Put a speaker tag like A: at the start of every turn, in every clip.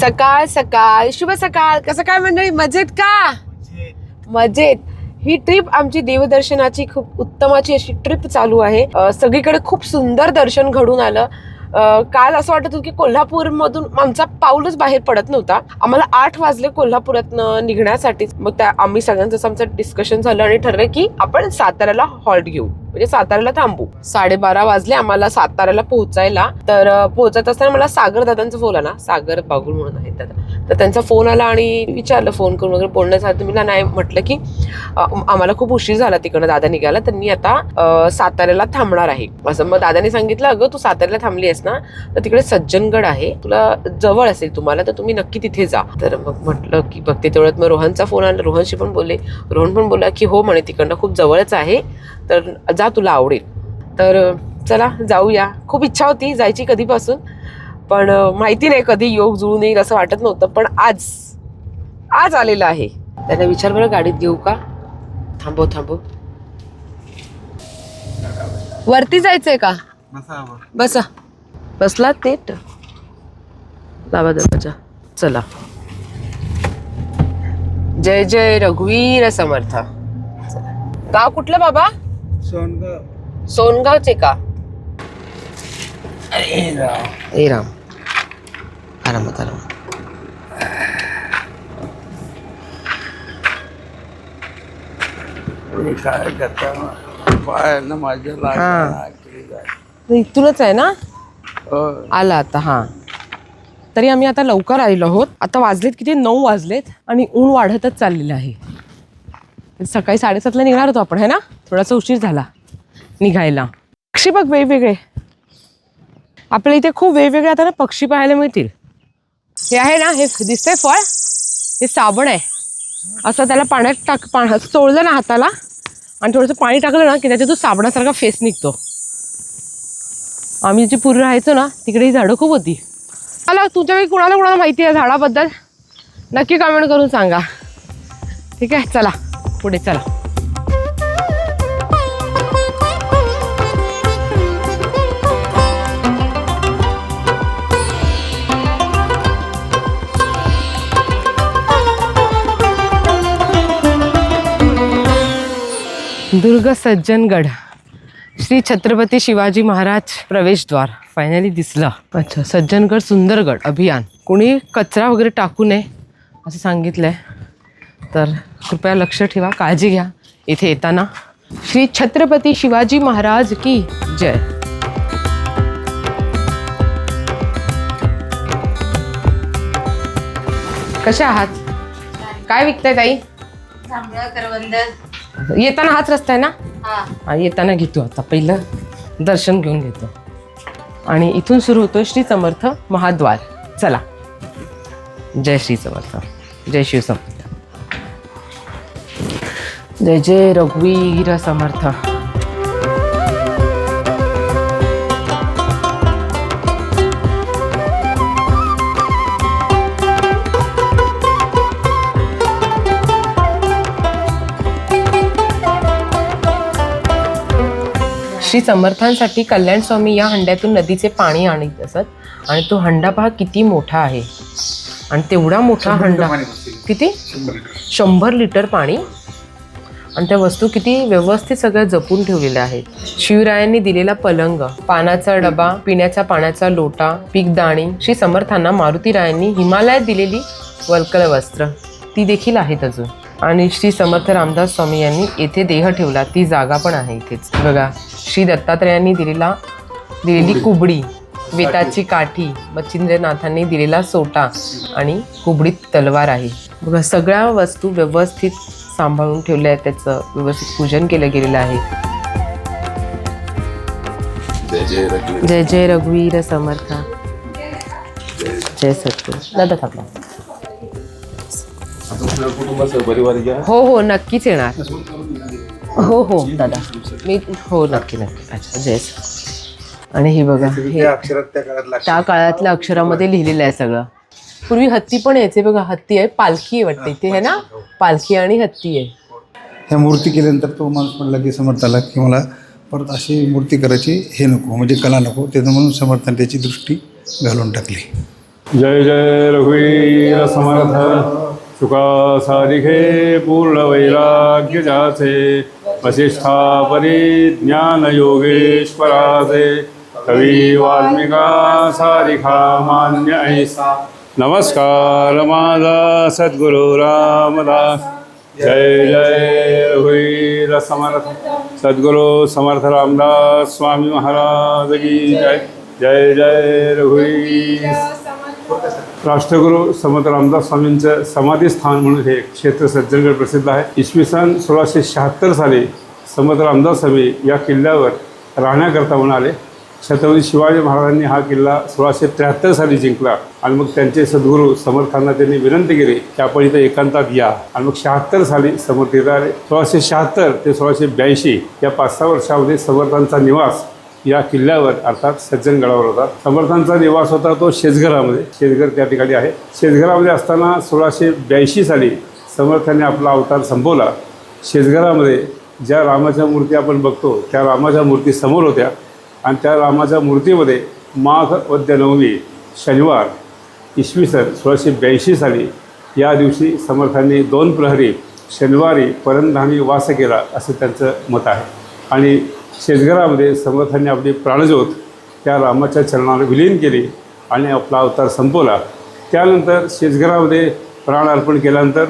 A: सकाळ सकाळ शुभ सकाळ. कसं काय मंडळी? मजेत का? मजेत. ही ट्रिप आमची देवदर्शनाची खूप उत्तमाची अशी ट्रिप चालू आहे. सगळीकडे खूप सुंदर दर्शन घडून आलं. काल असं वाटत होतं की कोल्हापूर मधून आमचा पाऊलच बाहेर पडत नव्हता. आम्हाला आठ वाजले कोल्हापुरात निघण्यासाठी. मग त्या आम्ही सगळ्यांचं आमचं डिस्कशन झालं आणि ठरलं की आपण साताऱ्याला हॉल्ट घेऊ. म्हणजे साताऱ्याला थांबू. साडेबारा वाजले आम्हाला साताऱ्याला पोहोचायला. तर पोहोचत असताना मला सागर दादांचा फोन आला. सागर बागुल म्हणून आहेत दादा. तर त्यांचा फोन आला आणि विचारलं फोन करून वगैरे बोलणं झालं. तुम्ही ना नाही म्हटलं की आम्हाला खूप उशीर झाला तिकडनं दादा निघाला तर मी आता साताऱ्याला थांबणार आहे. असं मग दादाने सांगितलं अगं तू साताऱ्याला थांबली आहेस ना तर तिकडे सज्जनगड आहे. तुला जवळ असेल तुम्हाला तर तुम्ही नक्की तिथे जा. तर मग म्हटलं की बघते. तेवढ्यात मग रोहनचा फोन आला. रोहनशी पण बोलले. रोहन पण बोलला की हो म्हणे तिकडनं खूप जवळच आहे. तर जा तुला आवडेल. तर चला जाऊया. खूप इच्छा होती जायची कधीपासून पण माहिती नाही कधी योग जुळून येईल असं वाटत नव्हतं पण आज आज आलेलं आहे. त्याला विचार बरं गाडीत घेऊ का? थांबव थांबव. वरती जायचंय का? बसा बसला तेट लावा दरवाजा. चला. जय जय रघुवीर समर्थ. गाव कुठलं बाबा? सोनगावचे का? ए राम. आरामात आरामात.
B: काय करता? माझ्या
A: हा.
B: लागला
A: इथूनच आहे ना? आला आता हा. तरी आम्ही आता लवकर आलेलो आहोत. आता वाजलेत किती? नऊ वाजलेत आणि ऊन वाढतच चाललेलं आहे. सकाळी साडेसातला निघणार होतो आपण है ना? थोडासा उशीर झाला निघायला. पक्षी बघ वेगवेगळे. आपल्या इथे खूप वेगवेगळे आता ना पक्षी पाहायला मिळतील. हे आहे ना हे दिसतंय फळ. हे साबण आहे. असं त्याला पाण्यात टाक पाण्या चोळलं ना हाताला. आणि थोडंसं पाणी टाकलं ना की त्याच्यातून साबणासारखा फेस निघतो. आम्ही जे पूर्वी राहायचो ना तिकडे ही झाडं खूप होती. मला तुमच्याकडे कुणाला कुणाला माहिती आहे झाडाबद्दल? नक्की कमेंट करून सांगा. ठीक आहे चला. पुढे चला. दुर्ग सज्जनगड. श्री छत्रपती शिवाजी महाराज प्रवेशद्वार फायनली दिसलं. अच्छा सज्जनगड सुंदरगड अभियान. कोणी कचरा वगैरे टाकू नये असं सांगितलंय. तर कृपया लक्ष ठेवा काळजी घ्या. इथे येताना श्री छत्रपती शिवाजी महाराज की जय. कशा आहात? काय विकताय ताई? येताना हाच रस्ता आहे ना?
C: हा.
A: येताना घेतो आता. पहिलं दर्शन घेऊन घेतो. आणि इथून सुरू होतो श्री समर्थ महाद्वार. चला. जय श्री समर्थ. जय शिव समर्थ जय जय रघुवीर समर्थ. श्री समर्थांसाठी कल्याण स्वामी या हंड्यातून नदीचे पाणी आणत असत आणि तो हंडा पहा किती मोठा आहे. आणि तेवढा मोठा हंडा किती? शंभर लिटर पाणी आणि त्या वस्तू किती व्यवस्थित सगळ्या जपून ठेवलेल्या आहेत. शिवरायांनी दिलेला पलंग पानाचा डबा पिण्याच्या पाण्याचा लोटा पीकदाणी श्री समर्थांना मारुतीरायांनी हिमालयात दिलेली वल्कल वस्त्र. ती देखील आहेत अजून. आणि श्री समर्थ रामदास स्वामी यांनी येथे देह ठेवला. ती जागा पण आहे इथेच. बघा श्री दत्तात्रयांनी दिलेला दिलेली कुबडी. वेताची काठी मच्छिंद्रनाथांनी दिलेला सोटा आणि कुबडीत तलवार आहे. बघा सगळ्या वस्तू व्यवस्थित सांभाळून ठेवल्या आहेत त्याचं व्यवस्थित पूजन केलं गेलेलं आहे. जय जय रघुवीर. समर्थ. जय सत्य दादा थांबा. हो हो नक्कीच येणार. हो हो दादा. मी हो नक्की नक्की. अच्छा जय आणि हे बघा हे
B: त्या
A: काळातल्या अक्षरामध्ये लिहिलेलं आहे सगळं. पूर्वी हत्ती पण यायचे. बघा हत्ती आहे पालखी आहे वाटते इथे आहे ना? पालखी आणि हत्ती आहे.
B: ह्या मूर्ती केल्यानंतर तो माणूस म्हणला की समर्थाला की मला परत अशी मूर्ती करायची हे नको म्हणजे कला नको. त्याचं म्हणून समर्थाने त्याची दृष्टी घालून टाकली.
D: जय जय रघुवीर समर्थ सुखासारिखे पूर्ण वैराग्य जाचे वसिष्ठा परिज्ञान योगेश्वराचे कवी वाल्मिका सारिखा मान्य ऐसा। नमस्कार माझा सद्गुरु रामदास. जय जय रघुवीर समर्थ सद्गुरु समर्थ रामदास स्वामी महाराज की जय. जय जय रघुवीर राष्ट्रगुरू समर्थ रामदास स्वामींचं समाधीस्थान म्हणून हे क्षेत्र सज्जनगड प्रसिद्ध आहे. इसवी सन सोळाशे शहात्तर साली समर्थ रामदास स्वामी या किल्ल्यावर राहण्याकरता म्हणून आले छत्रपती शिवाजी महाराजांनी हा किल्ला सोळाशे त्र्याहत्तर साली जिंकला. आणि मग त्यांचे सद्गुरू समर्थांना त्यांनी विनंती केली की आपण इथं एकांतात या. आणि मग शहात्तर साली समर्थ इथं आले सोळाशे शहात्तर ते सोळाशे ब्याऐंशी या पाच सहा वर्षामध्ये समर्थांचा निवास या किल्ल्यावर अर्थात सज्जनगडावर होता. समर्थांचा निवास होता तो शेजघरामध्ये. शेजघर त्या ठिकाणी आहे. शेजघरामध्ये असताना सोळाशे ब्याऐंशी साली समर्थांनी आपला अवतार संपवला. शेजघरामध्ये ज्या रामाच्या मूर्ती आपण बघतो त्या रामाच्या मूर्ती समोर होत्या. आणि त्या रामाच्या मूर्तीमध्ये माघ वद्य नवमी शनिवार इसवी सन सोळाशे ब्याऐंशी साली या दिवशी समर्थांनी दोन प्रहरी शनिवारी परंधामी वास केला असं त्यांचं मत आहे. आणि शेजगरामध्ये समर्थांनी आपली प्राणज्योत त्या रामाच्या चरणावर विलीन केली आणि आपला अवतार संपवला. त्यानंतर शेजगरामध्ये प्राण अर्पण केल्यानंतर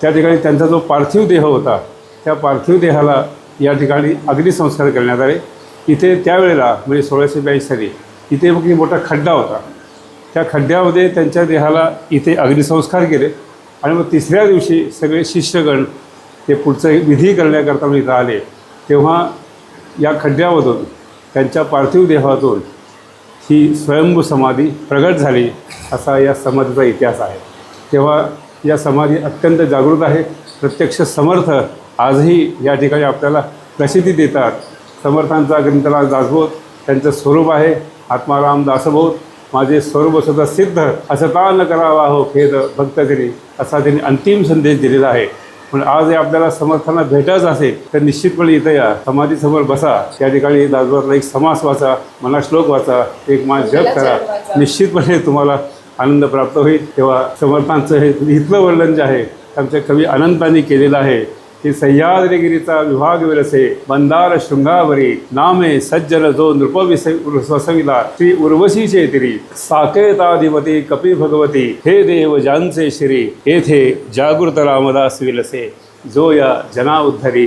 D: त्या ठिकाणी त्यांचा जो पार्थिव देह होता त्या पार्थिव देहाला या ठिकाणी अग्निसंस्कार करण्यात आले. इथे त्यावेळेला म्हणजे सोळाशे ब्याऐंशी साली इथे मग एक मोठा खड्डा होता. त्या खड्ड्यामध्ये त्यांच्या देहाला इथे अग्निसंस्कार केले आणि मग तिसऱ्या दिवशी सगळे शिष्यगण ते पुढचं विधी करण्याकरता मी इथं आले तेव्हा या खड्ड्यामधून त्यांच्या पार्थिव देहातून ही स्वयंभू समाधी प्रगट झाली असा या समाधीचा इतिहास आहे. तेव्हा या समाधी अत्यंत जागृत आहे. प्रत्यक्ष समर्थ आजही या ठिकाणी आपल्याला प्रसिद्धी देतात. समर्थांचा ग्रंथराज दासबोध त्यांचं स्वरूप आहे आत्माराम दासबोध. माझे स्वरूप सुद्धा सिद्ध असता न करावा हो खेद भक्तजनी असा त्यांनी अंतिम संदेश दिलेला आहे. पण आज हे आपल्याला समर्थांना भेटायचं असेल तर निश्चितपणे इथं या समाधीसमोर बसा. त्या ठिकाणी दासबोधला एक समास वाचा मना श्लोक वाचा एक मा जप करा. निश्चितपणे तुम्हाला आनंद प्राप्त होईल. तेव्हा समर्थांचं हे इथलं वर्णन जे आहे आमच्या कवी अनंतांनी केलेलं आहे. की सह्याद्रीगिरीचा विभाग विरसे मंदार शृंगावरी नामे सज्जन जो नृपविस स्वसविला श्री उर्वशी चेतिरी साकेताधिपती कपी भगवती हे देव जानचे श्री येथे जागृत रामदास विलसे जो या जनाउद्धरी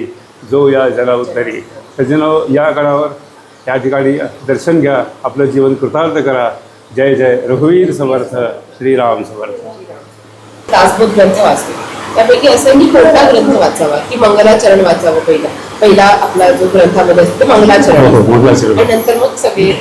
D: जो या जनाउद्धरी. सज्जन सज्जनो या गडावर या ठिकाणी दर्शन घ्या आपलं जीवन कृतार्थ करा. जय जय रघुवीर समर्थ श्रीराम समर्थ.
A: दासबोध ग्रंथ वाचले त्यापैकी असं की कोणता ग्रंथ वाचावा की मंगलाचरण वाचावं पहिला पहिला आपला जो ग्रंथामध्ये असतो मंगलाचरण
D: हो.
A: आणि नंतर मग सगळे.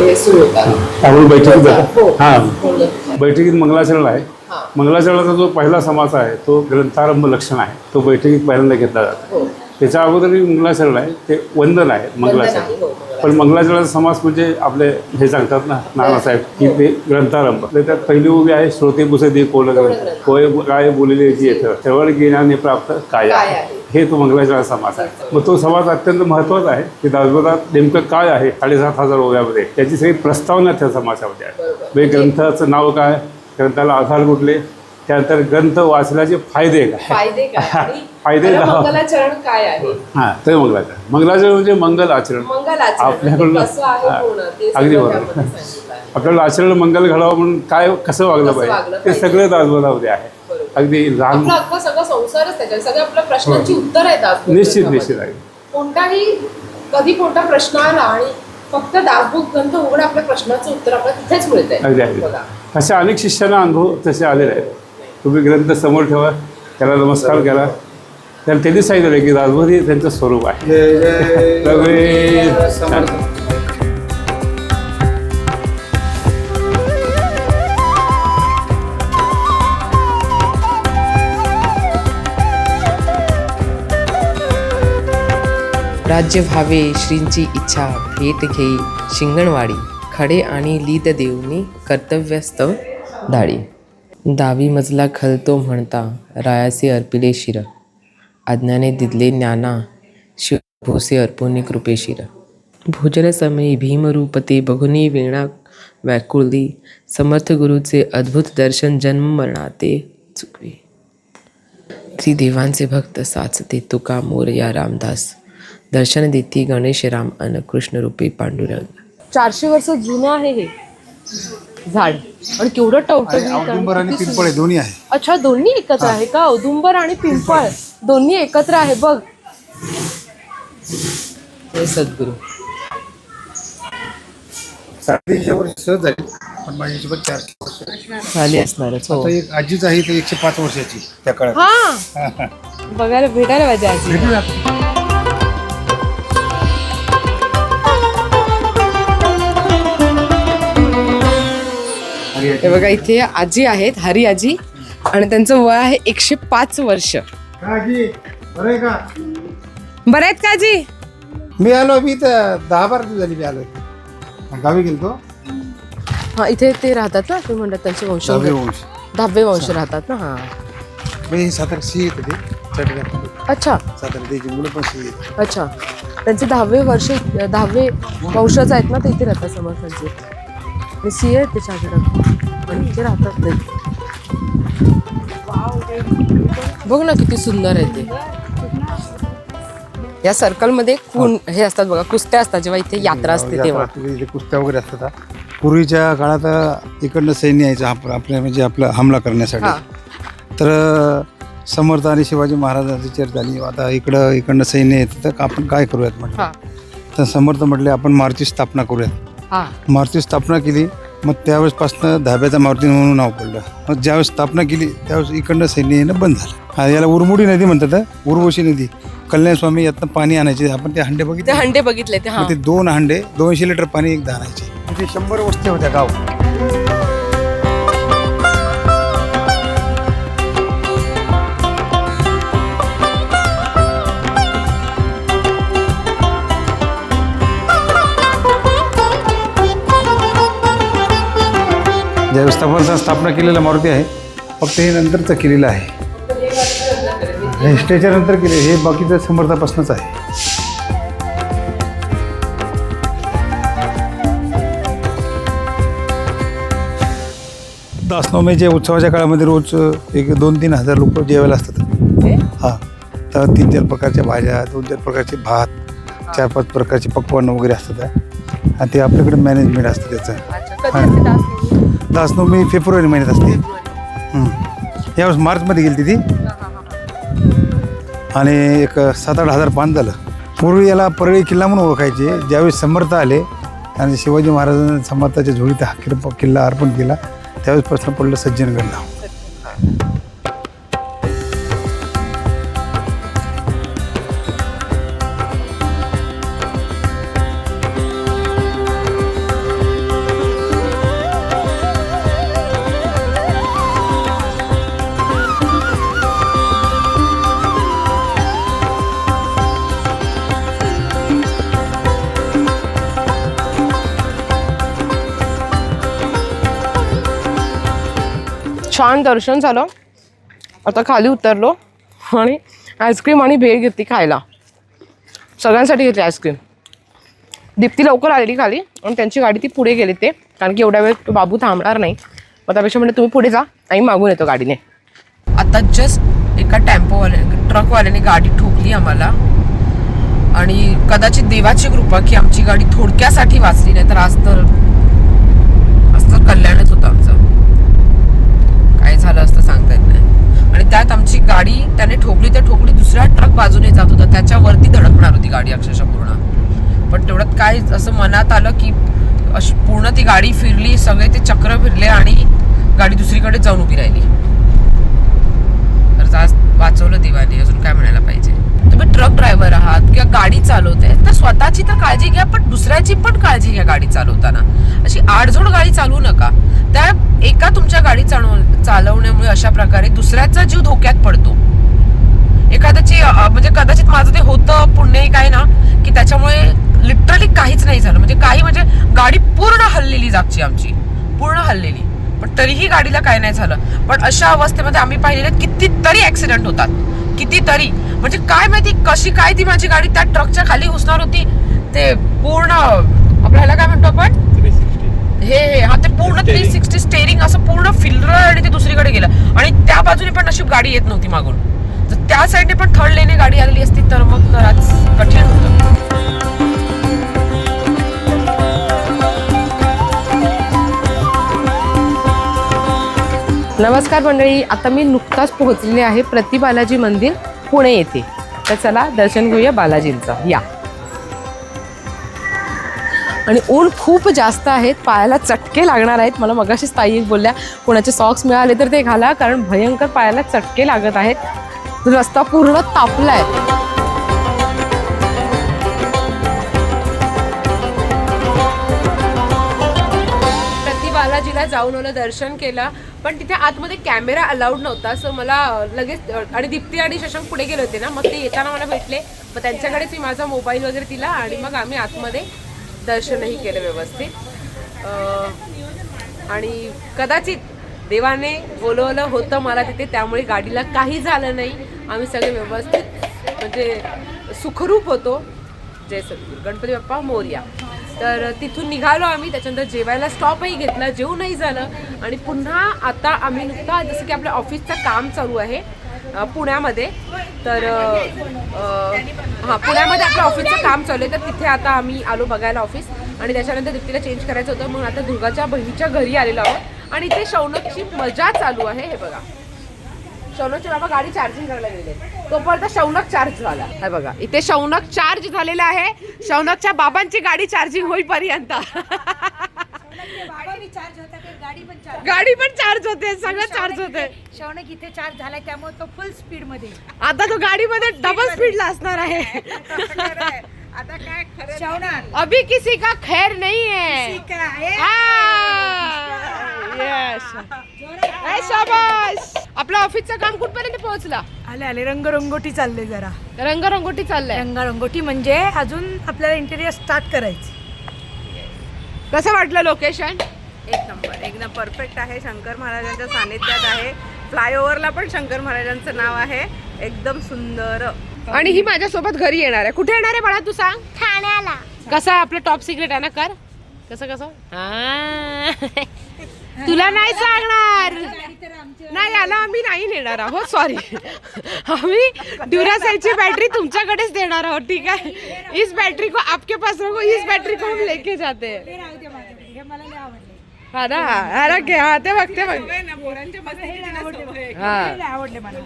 A: हे सुरू होतात
D: बैठकीत
A: हो.
D: हां
A: हो.
D: बैठकीत मंगलाचरण आहे
A: हां.
D: मंगलाचरणाचा जो पहिला समास आहे तो ग्रंथारंभ लक्षण आहे तो बैठकीत पहिल्यांदा घेतला जातो
A: हो.
D: त्याच्या अगोदर मंगलाचरण आहे ते वंदन आहे
A: हो,
D: मंगलाचरण. पण मंगलाचरणाचा समास म्हणजे आपले हे सांगतात ना नानासाहेब की ते ग्रंथारंभ. त्यात पहिली उभी आहे श्रोते पुसते कोण ग्रंथ होय काय बोलले जी येतं श्रवण ज्ञाने प्राप्त काय
A: काय
D: आहे. हे तो मंगलाचरण समास आहे. मग तो समास अत्यंत महत्त्वाचा आहे की दासबोधात नेमकं काय आहे? साडेसात हजार ओव्यामध्ये. त्याची सगळी प्रस्तावना त्या समासामध्ये आहे. म्हणजे ग्रंथाचं नाव काय? ग्रंथाला आधार कुठले? त्यानंतर ग्रंथ वाचण्याचे फायदे काय
A: फायदे. मंगलाचरण काय आहे
D: हां ते मंगलाचरण मंगलाचरण म्हणजे मंगल आचरण आपल्याकडून-
A: म्हणजे आहे
D: हां.
A: ते
D: अगदी बरोबर.
A: आहे.
D: आपल्याला आचरण मंगल घडावं म्हणून काय कसं वागलं पाहिजे ते. सगळं दासबोधामध्ये आहे. अगदी लहान
A: प्रश्नांची उत्तर आहेत दासबोध
D: हो. निश्चित. निश्चित आहे
A: कोणताही कधी कोणता प्रश्न आला आणि फक्त दासबोध ग्रंथ उघड आपल्या प्रश्नाचं उत्तर आपल्याला तिथेच
D: अगदी
A: बघा.
D: अशा अनेक शिष्यांना अनुभव तसे आलेले आहेत तुम्ही ग्रंथ समोर ठेवा त्याला नमस्कार करा. त्याला त्यांनी सांगितलं की दासबोध हे त्यांचं स्वरूप आहे.
E: राज्य व्हावे श्रींची इच्छा भेट घेई शिंगणवाडी. खडे आणि लीद देऊनी कर्तव्यस्थ दाढी दावी मजला खलतो म्हणता रायासी अर्पिले शिर. अज्ञाने दिदले ज्ञाना शिव भोसे अर्पुनी कृपेशिर भोजन समयी भीमरूपते बघुनी वीणा व्याकुळली समर्थ गुरुचे अद्भुत दर्शन जन्म मरणाते चुकवे. त्रिदेवांचे भक्त साचते तुका मोरया रामदास. दर्शन देती गणेश राम अन कृष्ण रूपी पांडुरंग.
A: चारशे वर्ष जुनं आहे हे. झाड. आणि केवढं टवटवीत
B: औदुंबर आणि पिंपळ हे दोन्ही आहे.
A: अच्छा दोन्ही एकत्र आहे का? औदुंबर आणि पिंपळ. दोन्ही एकत्र आहे बघ.
E: हे सद्गुरू.
B: साडेतीनशे वर्ष सहज झाली पण माझी हिशोबात चारशे वर्ष
E: झाली. असणारच हो.
B: आता एक आजीच आहे एकशे पाच वर्षाची त्या काळात.
A: हा. बघायला भेटायला पाहिजे आजी हे बघा इथे आजी आहेत हरी आजी. आणि त्यांचं वय आहे एकशे पाच वर्ष.
B: बरं
A: आहेत का आजी?
B: मी आलो मी तर दहा बारा दिवस झाली मी आलो गावी गेलतो.
A: हा इथे ते राहतात ना तुम्ही म्हणतात त्यांचे वंश
B: दहावे वंश.
A: दहावे वंश राहतात ना हा.
B: मी सातारा सी येत ते चटगाव
A: अच्छा.
B: सातारा त्याची मुलं पण सी
A: अच्छा. त्यांचे दहावे वर्ष दहावे वंशज आहेत ना ते इथे राहतात समर्थांचे. आणि सी आहेत त्याच्या घरात आणि इथे राहतात ते. बघ ना किती सुंदर आहे ते. या सर्कलमध्ये खून हे. असतात बघा कुस्त्या असतात जेव्हा इथे यात्रा असते तेव्हा.
B: आपल्या इथे कुस्त्या वगैरे असतात. हा. पूर्वीच्या काळात इकडनं सैन्य यायचं आप- आपल्या म्हणजे आपला हमला
A: हा.
B: करण्यासाठी तर समर्थ आणि शिवाजी महाराजांची चर्चा झाली. आता इकडं इकडनं सैन्य येतं तर आपण काय करूयात म्हटलं?
A: हा.
B: तर समर्थ म्हटले आपण मारुती स्थापना करूयात.
A: हा
B: मारुती स्थापना केली मग त्यावेळेसपासून धाब्याचा मारुती म्हणून नाव पडलं. मग ज्यावेळेस स्थापना केली त्यावेळेस इकडनं सैन्य येणं बंद झालं. हा, याला उरमुडी नदी म्हणतात. उर्वशी नदी. कल्याण स्वामी यातनं पाणी आणायचे आपण ते हंडे
A: ते
B: बघितले
A: हंडे बघितले ते हा.
B: मग ते दोन हंडे दोनशे लिटर पाणी एकदा आणायचे. शंभर वस्ती होत्या गाव व्यवस्थापनाचा स्थापना केलेला मारुती आहे. फक्त हे नंतरचं केलेलं आहे. हे स्टेच्या नंतर केले हे बाकीचं समर्थापासूनच आहे. दासनवमीच्या उत्सवाच्या काळामध्ये रोज एक दोन तीन हजार लोक जेवायला असतात.
A: हे?
B: हां. तर तीन चार प्रकारच्या भाज्या दोन चार प्रकारचे भात चार पाच प्रकारचे पक्वान वगैरे असतात. आणि ते आपल्याकडे मॅनेजमेंट असतं त्याचं.
A: अच्छा. दास नऊ दासनवमी?
B: फेब्रुवारी महिन्यात असते. यावेळेस मार्चमध्ये गेली ती. आणि एक सात आठ हजार पान झालं. पूर्वी याला परळी किल्ला म्हणून ओळखायचे. ज्यावेळेस समर्थ आले आणि शिवाजी महाराजांनी समर्थाच्या झोळीत हा किल्ला किल्ला अर्पण केला त्यावेळेस प्रश्न पडलं सज्जनगड. नाव
A: छान दर्शन झालं. आता खाली उतरलो आणि आईस्क्रीम आणि भेळ घेतली खायला. सगळ्यांसाठी घेतली आईस्क्रीम दीप्ती लवकर आलेली खाली आणि त्यांची गाडी ती पुढे गेली ते. कारण की एवढ्या वेळ बाबू थांबणार नाही. मग त्यापेक्षा म्हणजे तुम्ही पुढे जा आणि मागून येतो गाडीने. आता जस्ट एका टेम्पोवाले ट्रकवाल्याने गाडी ठोकली आम्हाला. आणि कदाचित देवाची कृपा की आमची गाडी थोडक्यासाठी वाचली नाही तर आज तर आज तर कल्याणच होतं. झालं असतं सांगता येत नाही. आणि त्यात आमची गाडी त्याने ठोकली तर ठोकली दुसऱ्या ट्रक बाजूने जात होता. त्याच्यावरती धडकणार होती गाडी अक्षरशः पूर्ण. पण तेवढ्यात काय असं मनात आलं की अशी पूर्ण ती गाडी फिरली सगळे ते चक्र फिरले आणि गाडी दुसरीकडे जाऊन उभी राहिली. तर आज वाचवलं दिवाळी अजून काय म्हणायला पाहिजे? तुम्ही ट्रक ड्रायव्हर आहात किंवा गाडी चालवते तर स्वतःची तर काळजी घ्या पण दुसऱ्याची पण काळजी घ्या गाडी चालवताना. अशी आडझोड गाडी चालवू नका. त्या एका तुमच्या गाडी चालव चालवण्यामुळे अशा प्रकारे दुसऱ्याचा जीव धोक्यात पडतो. एखाद्याची म्हणजे कदाचित माझं ते होतं पुण्यही काय ना की त्याच्यामुळे लिटरली काहीच नाही झालं. म्हणजे काही म्हणजे गाडी पूर्ण हललेली जागची आमची. पूर्ण हललेली. पण तरीही गाडीला काय नाही झालं. पण अशा अवस्थेमध्ये आम्ही पाहिलेले कितीतरी ऍक्सिडेंट होतात. कितीतरी? म्हणजे काय माहिती कशी काय ती माझी गाडी त्या ट्रकच्या खाली घुसणार होती? ते पूर्ण आपल्याला काय म्हणतो आपण? हे हे हा ते पूर्ण थ्री सिक्स्टी स्टेरिंग असं पूर्ण फिरलं आणि ते दुसरीकडे गेलं. आणि त्या बाजूने पण नशीब गाडी येत नव्हती मागून. तर त्या साईडने पण थर्ड लेने गाडी आलेली असती तर मग जराच कठीण होतं. नमस्कार मंडळी आता मी नुकताच पोहोचलेले आहे प्रति बालाजी मंदिर पुणे येथे. तर चला दर्शन घेऊया बालाजींचं. या. आणि ऊन खूप जास्त आहेत पायाला चटके लागणार आहेत. मला मगाशीच ताई एक बोलल्या कोणाचे सॉक्स मिळाले तर ते घाला कारण भयंकर पायाला चटके लागत आहेत. रस्ता पूर्ण तापलाय. प्रति बालाजीला जाऊन आलं दर्शन केलं. पण तिथे आतमध्ये कॅमेरा अलाउड नव्हता सो मला लगेच आणि दीप्ती आणि शशांक पुढे गेले होते ना मग ते येताना मला भेटले. मग त्यांच्याकडेच मी माझा मोबाईल वगैरे दिला आणि मग आम्ही आतमध्ये दर्शनही केलं व्यवस्थित. आणि कदाचित देवाने बोलवलं होतं मला तिथे त्यामुळे गाडीला काही झालं नाही. आम्ही सगळे व्यवस्थित म्हणजे सुखरूप होतो. जय सर गणपती बाप्पा मोर्या. तर तिथून निघालो आम्ही त्याच्यानंतर जेवायला स्टॉपही घेतला जेवणही झालं. आणि पुन्हा आता आम्ही नुकता जसं की आपल्या ऑफिसचं काम चालू आहे पुण्यामध्ये. तर हां पुण्यामध्ये आपलं ऑफिसचं काम चालू आहे तर तिथे आता आम्ही आलो बघायला ऑफिस आणि त्याच्यानंतर दीप्तीला चेंज करायचं होतं म्हणून आता दुर्गाच्या बहिणीच्या घरी आलेलो आहोत. आणि इथे शौनकची मजा चालू आहे हे बघा. शौनकचे बाबा गाडी चार्जिंग करायला गेले तोपर्यंत शौनक चार्ज झाला. हे बघा इथे शौनक चार्ज झालेला आहे. शौनकच्या बाबांची गाडी चार्जिंग होईपर्यंत.
C: गाडी पण चार्ज
A: होते. सगळं चार्ज होते.
C: शौनक इथे चार्ज झालाय त्यामुळे तो फुल स्पीडमध्ये.
A: आता तो गाडीमध्ये डबल स्पीडला असणार आहे.
C: आता काय खरं शौनक
A: अभी किसी का खैर नहीं
C: आहे
A: यस शाबाश. आपलं ऑफिसचं काम कुठपर्यंत पोहोचला?
C: आले आले. रंगरंगोटी चालले जरा.
A: रंगरंगोटी चाललंय.
C: रंगरंगोटी म्हणजे अजून आपल्याला इंटेरियर स्टार्ट करायचं.
A: कसं वाटलं लोकेशन
F: एक नंबर. एकदम परफेक्ट आहे. शंकर महाराजांच्या सानिध्यात आहे. फ्लायओव्हरला पण शंकर महाराजांचं नाव आहे. एकदम सुंदर.
A: आणि ही माझ्यासोबत घरी येणार आहे. कुठे येणार आहे बाळा तू सांग? ठाण्याला. कसं आहे आपलं टॉप सिक्रेट आहे ना कर. कसं कसं? आ. तुला नाही सांगणार नाही याला आम्ही नाही नेणार आहोत सॉरी आम्ही ड्युरासेलची बॅटरी तुमच्याकडेच देणार आहोत ठीक आहे? इस बॅटरी को आपके पास रखो इस बॅटरी को हम लेके जाते हैं. ना? हा ना घे, हा ते बघ ते बघ. हा
C: हे. लय आवडले मला.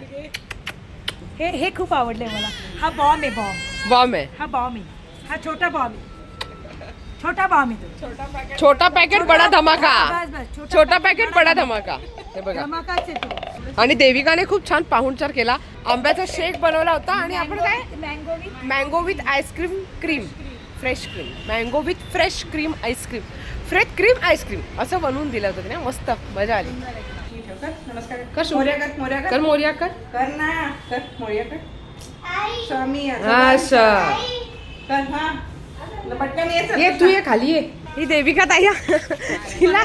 C: हे हे खूप आवडले मला. हा बॉम्ब आहे बॉम्ब
A: बॉम्ब आहे.
C: हा बॉम्ब आहे. हा छोटा बॉम्ब आहे. छोटा
A: छोटा पॅकेट बडा धमाका.
C: बस बस छोटा
A: पॅकेट बडा धमाका. हे बघा.
C: धमाकाच आहे तो.
A: आणि देविकाने खूप छान पाहुणचार केला. आंब्याचा शेक बनवला होता आणि आपण काय?
C: Mango with
A: mango with ice cream cream fresh cream mango with fresh cream ice cream fresh cream ice cream असं बनवून दिलं होतं तिने. मस्त. मजा आली. कर. शिव.
F: मोर्या कर मोर्या कर.
A: कर मोर्या कर.
F: कर ना. कर मोर्या कर. स्वामी
A: अच्छा
F: कर हा. ये
A: तू ये खाली ये. ही देविका ताई. तिला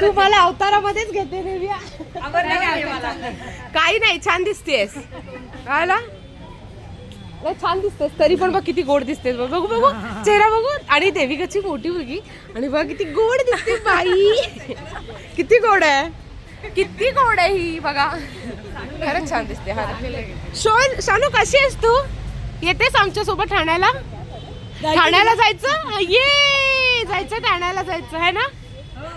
A: तू मला अवतारामध्येच घेते देविया. काही नाही छान दिसतेस. आला लय छान दिसतेस. तरी पण बघ किती गोड दिसतेस. बघ बघू बघू. चेहरा बघू आणि देविकाची मोठी मुलगी. आणि बघ किती गोड दिसते बाई. किती गोड आहे. किती गोड आहे ही बघा. खरंच छान दिसते हा शोन शानू कशी आहेस तू? येतेस आमच्यासोबत ठाण्याला? ठाण्याला जायचं? ये! जायचं ठाण्याला जायचं है ना?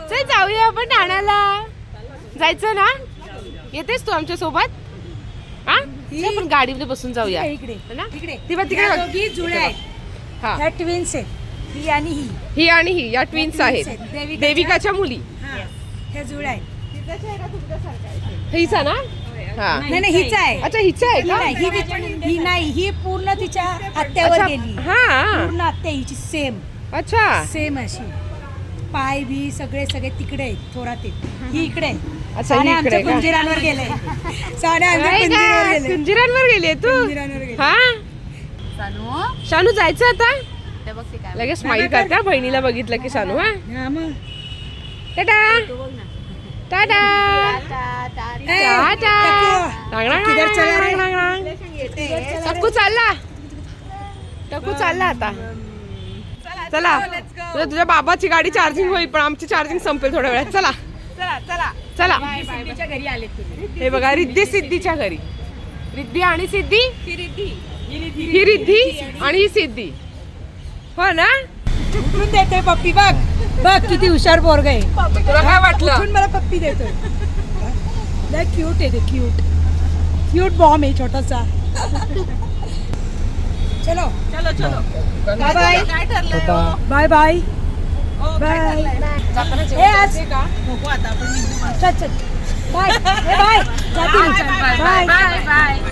A: चल जाऊया आपण ठाण्याला. जायचं ना? येतेस तू आमच्यासोबत? हा? चल आपण गाडीमध्ये बसून जाऊया.
C: इकडे.
A: है ना?
C: इकडे.
A: ती बघ तिकडे
C: या
A: बघ.
C: दोघी जुळ्या आहेत.
A: हा
C: ह्या ट्विन्स आहेत. ही आणि ही.
A: ही आणि ही या ट्विन्स आहेत.
C: आहेत. देविकाच्या-
A: देविकाच्या मुली.
C: ह्या जुळ्या आहेत.
A: हिचा ना? हा.
C: नाही नाही हीच आहे.
A: अच्छा हिचा आहे
C: ही
A: का?
C: नाही ही ही नाही ही पूर्ण तिच्या आत्यावर
A: अच्छा,
C: गेली.
A: हा.
C: पूर्ण आत्या हिची सेम
A: अच्छा.
C: सेम अशी. पाय बी सगळे सगळे तिकडे आहेत थोरात आहेत. ही इकडे आहे.
A: अच्छा, ही इकडे
C: आमच्या
A: आहे का?
C: कुंजिरांवर गेले. साने आमच्या
A: काय
C: कुंजिरावर गेली.
A: तू.
C: कुंजिरांवर गेले.
A: हा. शानू जायचं आता? लगेच स्माईल करता बहिणीला बघितलं की शानू हा.
C: हा? मग.
A: टाटा. टाटा टाटा टक्कू चालला टक्कू चालला आता. चला तुझ्या तुझ्या बाबाची गाडी चार्जिंग होईल पण आमची चार्जिंग संपेल थोड्या वेळात. चला.
C: चला. चला घरी आले
A: हे बघा रिद्धी सिद्धीच्या घरी. रिद्धी आणि सिद्धी? ही रिद्धी आणि ही सिद्धी. हो ना?
C: उठून देते पप्पी बघ. बघ किती हुशार पोरग आहे.
A: तुला काय वाटलं?
C: उठून मला पप्पी देतोय. लय क्यूट आहे ते क्यूट क्यूट बॉम्ब आहे छोटासा. चलो. चलो चलो. बाय बाय
F: काय ठरलंय
C: बाय बाय बाय हे आज नको आता आपण चल चल. बाय. बाय जाते मी. Bye bye